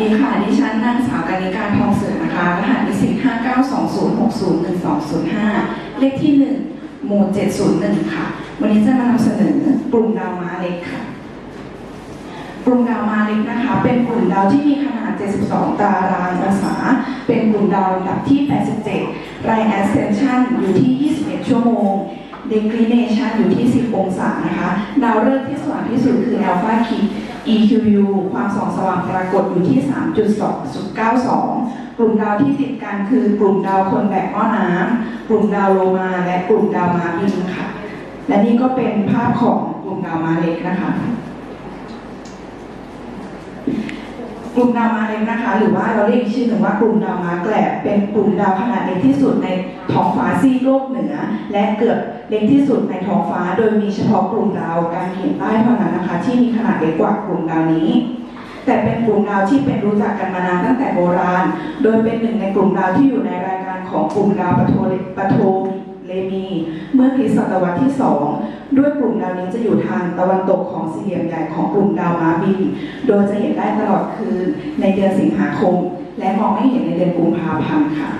ดีค่ะ ดิฉันนางสาวกานิการทองเสือนะคะ รหัสนิสิต5920601205 เลขที่ 1 หมู่ 701 ค่ะ วันนี้จะมานำเสนอกลุ่มดาวม้าเล็กค่ะ กลุ่มดาวม้าเล็กนะคะ เป็นกลุ่มดาวที่มีขนาด 72 ตารางองศาเป็นกลุ่มดาวลำดับที่ 87 Ray Ascension อยู่ที่ 21 ชั่วโมง Declination อยู่ที่ 10 องศานะคะ ดาวฤกษ์ที่สว่างที่สุดคือ Alpha Key EQU ความส่องสว่างปรากฏอยู่ที่3.292 กลุ่มดาวที่ติดกันคือกลุ่มดาวคนแบกหม้อน้ำกลุ่มดาวโลมา และกลุ่มดาวมาบินค่ะ และนี่ก็เป็นภาพของกลุ่มดาวมาเล็กนะคะ กลุ่มดาวมาเล็กนะคะ หรือว่าเราเรียกอีกชื่อหนึ่งว่ากลุ่มดาวมาแกลบเป็นกลุ่มดาวขนาดเล็กที่สุดในท้องฟ้าซีกโลกเหนือ และเกือบเล็กที่สุดในท้องฟ้า โดยมีเฉพาะกลุ่มดาวการเขียนใต้เท่านั้นนะคะ ที่มีขนาดเล็กกว่ากลุ่มดาวนี้ แต่เป็นกลุ่มดาวที่เป็นรู้จักกันมานานตั้งแต่โบราณ โดยเป็นหนึ่งในกลุ่มดาวที่อยู่ในรายการของกลุ่มดาวปะโทปะโทเลมี ริสตศตวรรษที่ 2 ด้วยกลุ่มดาวนี้จะอยู่ทางตะวันตกของสี่เหลี่ยมใหญ่ของกลุ่มดาวม้าบิน โดยจะเห็นได้ตลอดคืนในเดือนสิงหาคม และมองไม่เห็นในเดือนกุมภาพันธ์ค่ะ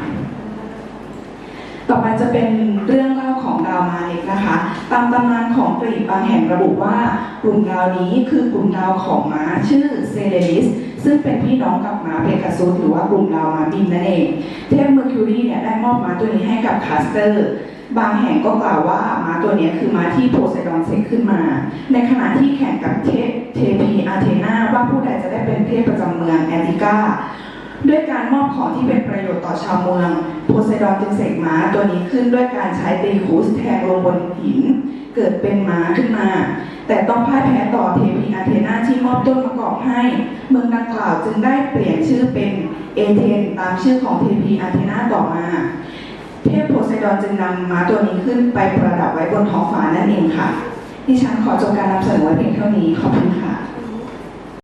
ต่อไปจะเป็นเรื่องเล่าของดาวมาเล็กนะคะ ตามตำนานของกรีกบางแห่งระบุว่ากลุ่มดาวนี้คือกลุ่มดาวของม้าชื่อเซเลริสซึ่งเป็นพี่น้องกับม้าเพกาซุสหรือว่ากลุ่มดาวม้าบินนั่นเอง เทพเมอร์คิวรีเนี่ยได้มอบม้าตัวนี้ให้กับคาสเตอร์ บางแห่งก็กล่าวว่าม้าตัวนี้คือม้าที่โพไซดอนเสกขึ้นมา ในขณะที่แข่งกับเทพเทพีอาเทนาว่าผู้ใดจะได้เป็นเทพประจำเมืองแอนติกาด้วยการมอบของที่เป็นประโยชน์ต่อชาวเมืองโพไซดอนจึงเสกม้าตัวนี้ขึ้นด้วยการใช้ตีคูสแทงลงบนหิน เกิดเป็นม้าขึ้นมา แต่ต้องพ่ายแพ้ต่อเทพีอาเทนาที่มอบต้นมะกอกให้ เมืองดังกล่าวจึงได้เปลี่ยนชื่อเป็นเอเธนตามชื่อของเทพีอาเทนาต่อมา เทพโพไซดอนจึงนำม้าตัวนี้ขึ้นไปประดับไว้บนท้องฟ้านั่นเองค่ะ ดิฉันขอจบการนำเสนอไว้เพียงเท่านี้ ขอบคุณค่ะ